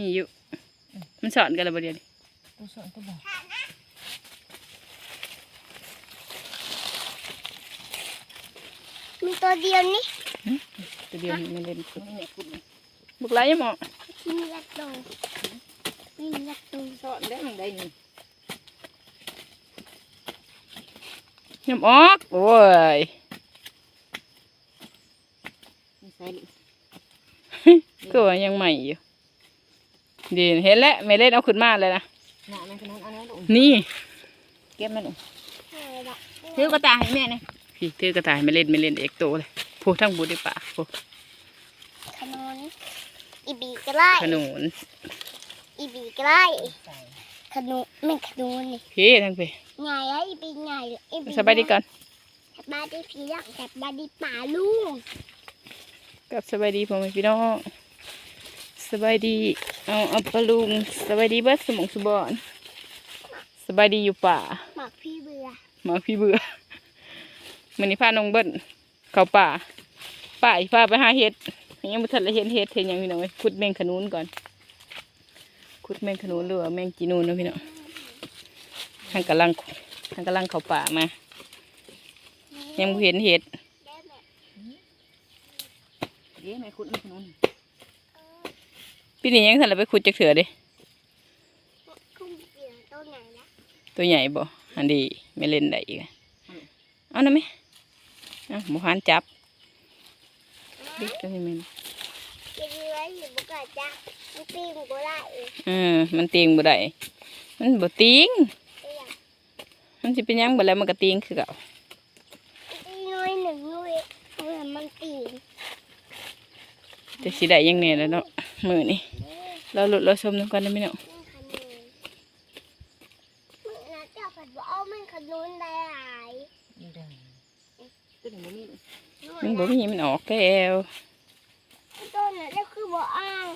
มีอยู่ มันสอนกันแล้วบ่เดียวนี้ตัวสอนตัวบอกมีตัวเดียวนี่ตัวเดียวนี้ไม่เล่นขุดนี่แม่คุณบุกไล่ยังหมอกินละตัวกินละตัวสอนได้ยังไงนี่ยำออกโอ้ยนี่ใส่ลิก็ว่ายังใหม่อยู่ ดีเห็นแล้วไม่เล่นเอาขึ้นมาเลยนะหน้าแม่ขนาดอันนั้นลูกนี่ เก็บมันลูกเออละถือกระตายให้แม่เนี่ยพี่ถือกระต่ายไม่เล่นไม่เล่นเอกโตเลยพูทั้งบุได้ปากพูขนมอีบีก็ไล่ขนุนอีบีก็ไล่ใส่ขนมไม่ขนมนี่พี่ทั้งพี่ไงอะอีบีไงอีบีสบายดีก่อนสบายดีพี่รักสบายดีป่าลุงกับสบายดีพ่อแม่พี่น้อง สบายดีเอาเอาปลาลุงสบายดีเบิดสมองสบอนสบายดีอยู่ป่าหมักพี่เบื่อมาพี่เบื่อมันนี้พาน้องเบิ้ลเข้าป่าป่าอีพาไปหาเห็ดยังไม่ทันได้เห็นเห็ดเห็นยังพี่น้องเอ้ยขุดแมงขนุนก่อนขุดแมงขนุนหรือว่าแมงจีนูนเนาะพี่น้องทางกำลังทางกำลังเข้าป่ามา ยังบ่เห็นเห็ดได้ไหมเดี๋ยวแม่คุณนี่ขนม พี่นี่ยังทันได้ไปขุดจักเถื่อเดิคุ้มเกี่ยวตัวไหนละตัวใหญ่บ่อันดีไม่เล่นได้อีกอะเอานะไหมเอาหมูหันจับดิตัวนี้มันกินไว้อยู่บุกกะจ้ะมันปีนก็ได้เองเออมันตีงบ่ได้มันบ่ตีงตัวอย่างมันสิเป็นหยังบ่แล้วมันก็ตีงคือเก่าตีน้อยหนึ่งน้อยเมื่อมันปีนแต่สิได้ยังแน่แล้วเนาะมื้อนี้ เราหลุดเราชมนำกันได้ไหมเนาะมันขนุนมึงนะเจ้าผัดบอกเอามันขนุนได้หลายนี่เด้อตัวนี้บ่มีมันบ่มีมันออกแล้วต้นน่ะแล้วคือบอกอ้าง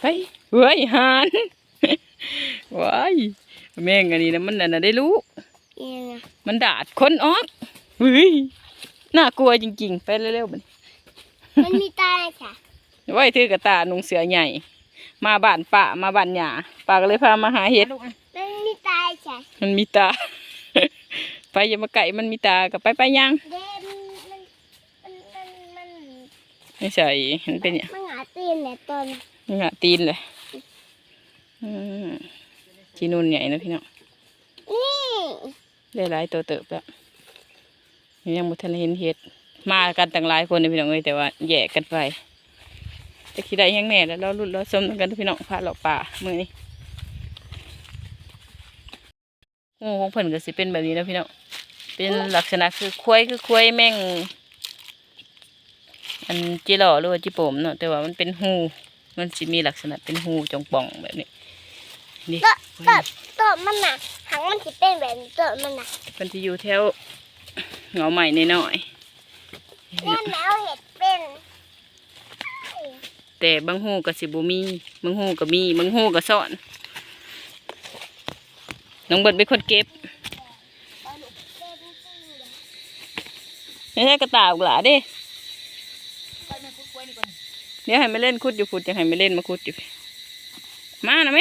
ไปเฮ้ยหานว้ายแม่งอันนี้นะมันน่ะนะได้รู้เองอะมันดาดคนออกเฮ้ยน่ากลัวจริง ๆ ไปเร็วๆบัดนี้มันมีตาค่ะไว้ถือกระตาหนุงเสือใหญ่ มาบ้านป่ามาบ้านหยาป่าก็เลยพามาหาเห็ดลูกอะมันมีตาค่ะมันมีตา ไปอย่ามาไก่มันมีตากับไปไปยังเด่นมันมันมันมันไม่ใช่มันเป็นอย่างมันหาตีนเนี่ยต้นมันหาตีนเลยอืมจีนูนใหญ่นะพี่น้องนี่ได้หลายตัวเติบแล้วยังบ่ทันได้เห็นเห็ดมากันตั้งหลายคนเลยพี่น้องเอ้ยแต่ว่าแยกกันไป จะคิดได้ยังแน่แล้วเราลุ้นเราชมกันพี่น้องพาเราป่ามือนี้งูของเพิ่นก็สิเป็นแบบนี้นะพี่น้องเป็นลักษณะคือควายคือควายแม่ง อันจิหล่อหรือว่าจิโปมเนาะแต่ว่ามันเป็นหูมันสิมีลักษณะเป็นหูจงป่องแบบนี้นี่ต้นต้นมันน่ะหางมันจะเป็นแบบนี้ต้นมันน่ะเป็นที่อยู่แถวเหงาใหม่น้อยๆแม่แมวเห็ดเป็น แต่บางหูก็สิบ่มีบางหูก็มีบางหูก็ซ่อน น้องเบิดเป็นคนเก็บไม่ใช่กระต่ายหลาเด้ไปแม่คุณกล้วยนี่ก่อนเดี๋ยวให้มาเล่นคุดอยู่คุดจะให้มาเล่นมาคุดอยู่ มานะไหม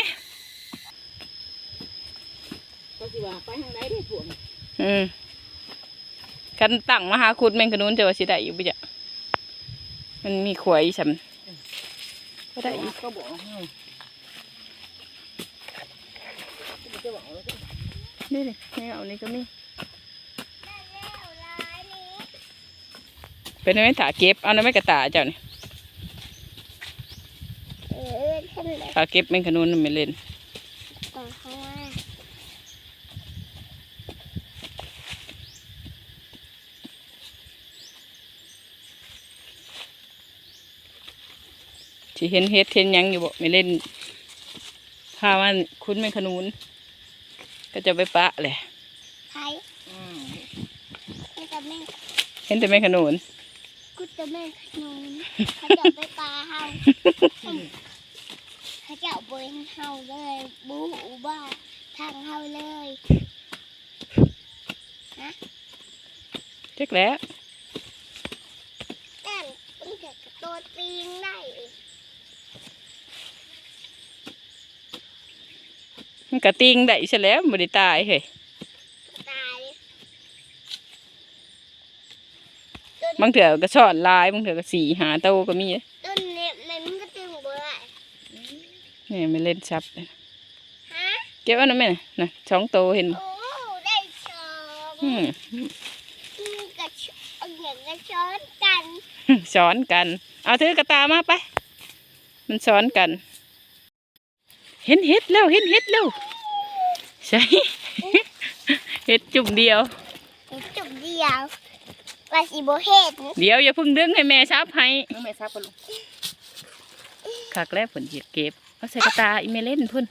ก็สิว่าไปทางไหนได้พวกอืมกันตั้งมาหาคุดแม่งขนุนจะว่าสิได้อยู่ปะจ๊ะมันมีขวายฉัน ก็ได้อยู่ก็บอกให้จะบอกแล้วนี่เลยไม่เอานี่ก็มีเป็นไหมถาเก็บ เอาหน่อยไหม่กระตาเจ้านี่เออท่านเลยถาเก็บแมงขนุนไม่เล่น ต่อข้างล่าง ที่เห็นเฮ็ดเห็นหยังอยู่บ่ไม่เล่นพามันคุ้นแมงขนุน ก็จะไปปะแหละไผ่ให้กับแม่เห็นแต่แมงขนุนกูจะแม่ขนมเขาจะไปปลาเฮาเขาจะเอาไปเฮาเลยบูอูบ้าทางเฮาเลยเจ๊กแล้วนั่นมันเกิดกับตัวปีนได้ มันกระติงได้ซะแล้วบ่ได้ตายเฮ้ยตายบางเถื่อก็ช่อนลายบางเถื่อก็สีหาโตก็มีต้นเน็บเลยมันก็ตึงเบื่อนี่ไม่เล่นซับเลยฮะเก็บเอันนั้นไหมน่ะน่ะสองโตเห็นบ่โอ้ได้สองอืมมันกระชอนอย่างกระช้อนกันสอนกัน เอาถือกระตามาไป มันสอนกัน เห็นเห็ดแล้วเห็นเห็ดแล้วใช่เห็ดจุ่มเดียวจุดเดียวว่าสิโบเฮ็ดเดี๋ยวอย่าเพิ่งดึงให้แม่ซับให้น้องแม่ซักปะลุงคักแล้วผลเหยียดเก็บเอาใส่กระตาอีเมเล่นพุ่น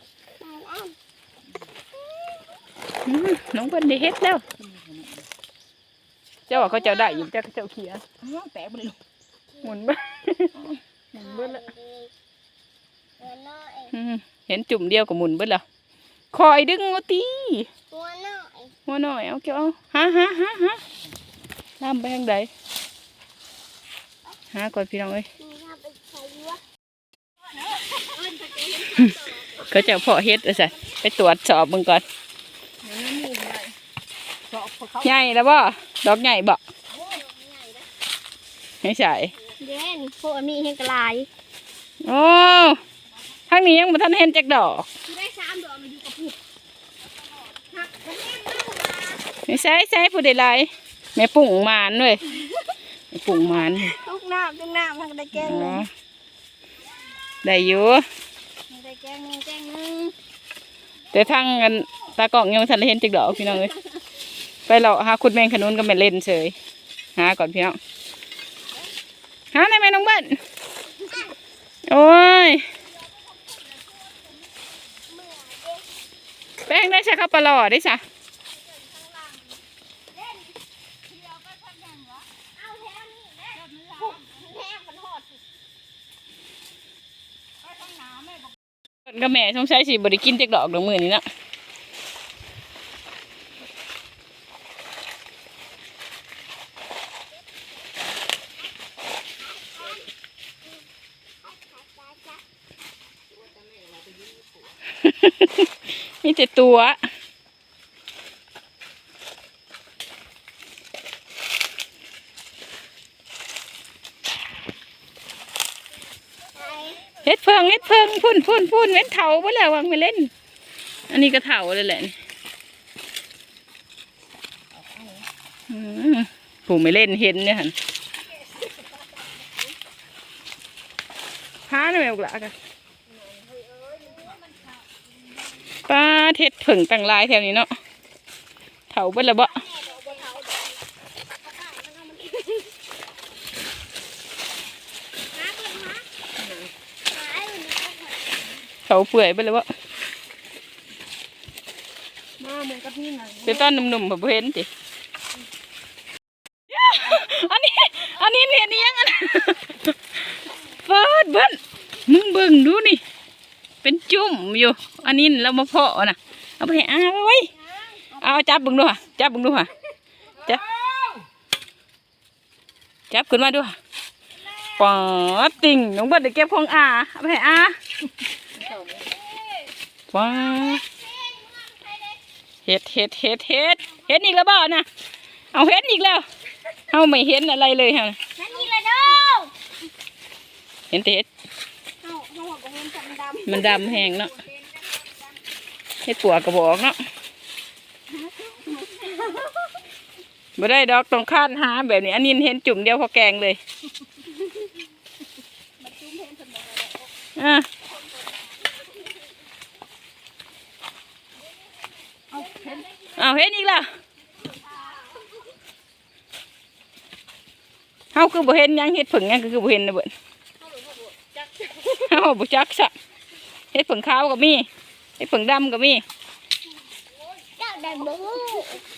อืมน้องเพิ่นได้เฮ็ดแล้ว เจ้าว่าเขาเจ้าได้อยู่เจ้าเขาเจ้าเขียอ้าวแตกไปเลยลูกหมุนบ้าหมุนเบิ้ลละ หัวน้อยอืมเห็นจุ่มเดียวกับหมุนเบิ้ลละคอยดึงเอาตีหัวน้อยหัวหน่อยเอาเกี่ยวเอาฮะฮะฮะฮะน้ำไปทางใดหาก่อนพี่น้องเอ้ยมีทำไปใช้วะเขาเจ้าเพาะเฮ็ดเอาใส่ไปตรวจสอบมึงก่อนเดี๋ยวนี้มีอะไรเจาะพวกเขาใหญ่แล้วบ่ดอกใหญ่บ่ไม่ใช่เด่นพวกมีเฮงกลายโอ้ทางนี้ยังบ่ทันเห็นจักดอกได้สามดอกมาอยู่กับผู้หักกระเด็นมาไม่ใช่ใช่ผู้ใดไรแม่ปุ่งหมานเว้ยแม่ปุ่งหมานทุกน้ำทุกน้ำทางได้แกงอ๋อได้อยู่ได้แกงหนึงแกงหนึงแต่ทางกันตากล้องยังไม่ทันได้เห็นจักดอกพี่น้องเอ้ยไปเราหาขุดแมงขนุนก็ไม่เล่นเฉยหาก่อนพี่น้องหาได้ไหมน้องเบิ้ลโอ้ย ป้งได้ใช้ข้าวปลอได้จ้ะกระแม่แม่อดก็แม่สงสัยสิบริกินเจ็กดอกดอกมือนี้นะ มีแต่ตัวเฮ็ดเพิงเฮ็ดเพิงพุ่นพุ่นพุ่นเว้นเถาไปแล้ววางไปเล่น อันนี้ก็เถาเลยแหละนี่อืมผูไม่เล่นเห็นเนี่ยหันพาหน่อยเอาละกันป้า เท็ดผึ่งต่างลายแถวนี้เนาะเถาเบิ่แล้วบ่เถาเปื่อยเบิ่แล้วบ่มาเหมือนกับนี่ไงเดี๋ยวตอนหนุ่มๆผมเห็นติอันนี้ อันนี้เนี่ยนี่ยังอันเฟิดเบิ้ลมึงเบิ่งดูนี่เป็นจุ่ม อยู่ อันนี้เรามาเพาะน่ะเอาไปให้อาไว้ไว้เอาจับเบิ่งดูค่ะจับเบิ่งดูค่ะจับจับขึ้นมาดูค่ะปอดติ่งน้องเบิ้ลได้เก็บของอาเอาไปให้อาว้าเฮ็ดเฮ็ดเฮ็ดเฮ็ดเฮ็ดอีกแล้วบ่นะเอาเฮ็ดอีกแล้วเอาไม่เห็นอะไรเลยฮะนั่นนี่ละเด้อเห็นแต่เฮ็ด มันดำแห้งเนาะเฮ็ดปัวกระบอกเนาะบ่ได้ดอกต้องคาดหาแบบนี้ อันนี้เห็นจุ่มเดียวพอแกงเลยอะเอาเห็นอีกแล้วเฮาคือบ่เห็นยังเฮ็ดผึ่งยังคือบ่เห็นนะเบิ่นเฮาบ่จักซะ เฮ็ดผึ่งขาวก็มีเฮ็ดผึ่งดำก็มี เจ้าดันบู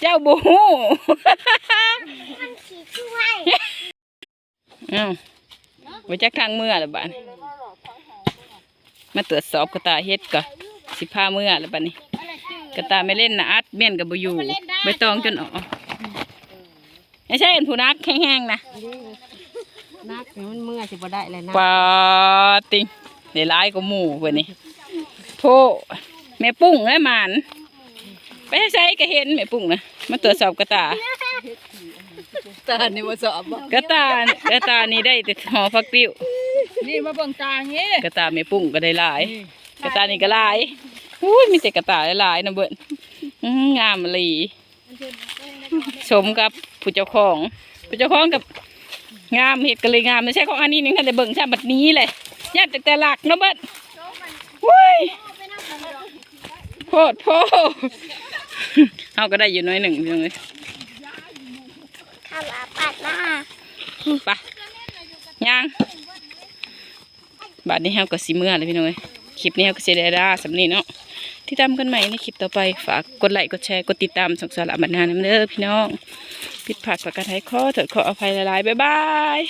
เจ้าบ่ฮู้ มันขี่ช่วยอ้าวบ่จักทางเมื่อละบาดนี้มาตรวจสอบกระตายเฮ็ดก่อนสิพาเมื่อละบัดนี้กระตายไม่เล่นนะอัดเม่นก็บ่อยู่ใบตองจนออกไม่ใช่อันผู้นักแห้งๆนะนักมันเมื่อสิบ่ได้เลยนะปาติง ได้หลายกว่าหมู่เพิ่นนี่โพแม่ปุ้งและหมานไปใช้ก็เห็นแม่ปุ้งนะมาตรวจสอบกระตาตานี่มาสอบกระตากระตานี่ได้แต่หอฟักติ้วนี่มาเบิ่งตางี้กระตาแม่ปุ้งก็ได้หลาย กระตานี่ก็หลายอุ้ยมีแต่กระตาหลายๆนะเบิ่นงามอีหลีสมกับผู้เจ้าของผู้เจ้าของกับงามเห็ดก็เลยงามไม่ใช่ของอันนี้นึงท่านได้เบิ่งชาบัดนี้เลย ญาติแต่หลักเนาะเบิ่นอุ้ยโพดโพเอาก็ได้อยู่หน้อยหนึ่งจังเลยทำอาปัดหน้าไปย่างบาดนี้เฮาก็สิเมื่อเลยพี่น้อยคลิปนี้เฮาก็สิได้ด่าสำนี้เนาะที่ตามกันใหม่ในคลิปต่อไปฝากกดไลค์กดแชร์กดติดตามส่งสารบันนานำเด้อพี่น้อง ผิดพลาดประการใดขอเถิดขออภัยหลายๆบ๊ายบาย